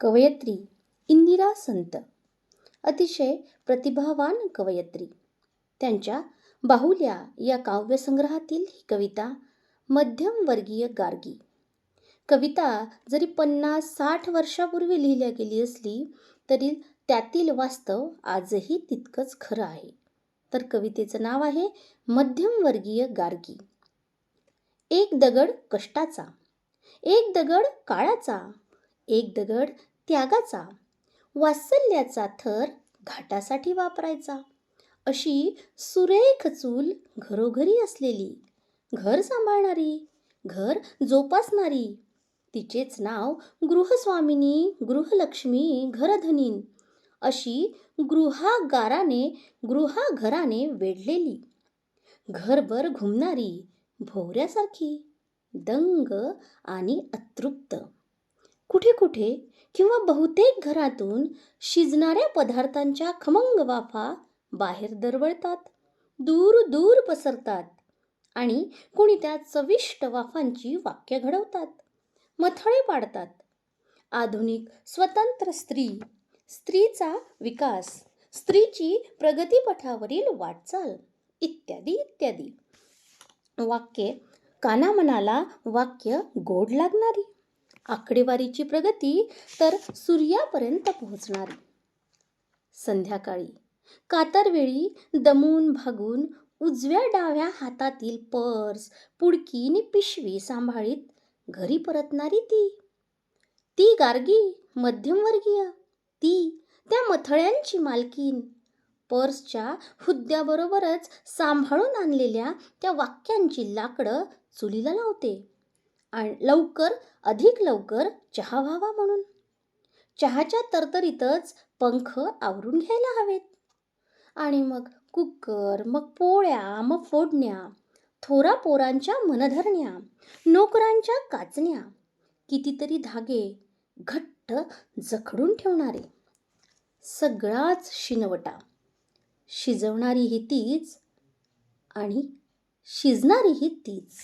कवयित्री इंदिरा संत. अतिशय प्रतिभावान कवयत्री. त्यांच्या बाहुल्या या काव्यसंग्रहातील ही कविता मध्यमवर्गीय गार्गी. कविता जरी पन्नास साठ वर्षापूर्वी लिहिल्या गेली असली तरी त्यातील वास्तव आजही तितकंच खरं आहे. तर कवितेचं नाव आहे मध्यमवर्गीय गार्गी. एक दगड कष्टाचा एक दगड काळाचा एक दगड त्यागाचा वात्सल्याचा थर घाटासाठी वापरायचा. अशी सुरेख चूल घरोघरी असलेली घर सांभाळणारी घर जोपासणारी तिचेच नाव गृहस्वामिनी गृहलक्ष्मी घरधनीन अशी गृहागाराने गृहाघराने वेढलेली. घरभर घुमणारी भोवऱ्यासारखी दंग आणि अतृप्त. कुठे कुठे किंवा बहुतेक घरातून शिजणाऱ्या पदार्थांच्या खमंग वाफा बाहेर दरवळतात दूर दूर पसरतात आणि कोणी त्या चविष्ट वाफांची वाक्य घडवतात मथळे पाडतात. आधुनिक स्वतंत्र स्त्री स्त्रीचा विकास स्त्रीची प्रगतीपथावरील वाटचाल इत्यादी इत्यादी. वाक्ये कानामनाला वाक्य गोड लागणारी. आकडेवारीची प्रगती तर सूर्यापर्यंत पोहोचणारी. संध्याकाळी कातरवेळी दमून भागून उजव्या डाव्या हातातील पर्स पुडकी आणि पिशवी सांभाळीत घरी परतणारी ती. ती गार्गी मध्यमवर्गीय. ती त्या मथळ्यांची मालकीन पर्सच्या हुद्द्याबरोबरच सांभाळून आणलेल्या त्या वाक्यांची लाकडं चुलीला लावते. आणि लवकर अधिक लवकर चहा व्हावा म्हणून. चहाच्या तरतरीतच पंख आवरून घ्यायला हवेत. आणि मग कुकर मग पोळ्या मग फोडण्या थोरा पोरांच्या मनधरण्या नोकरांच्या काचण्या कितीतरी धागे घट्ट जखडून ठेवणारे. सगळाच शिनवटा. शिजवणारीही तीच आणि शिजणारीही तीच.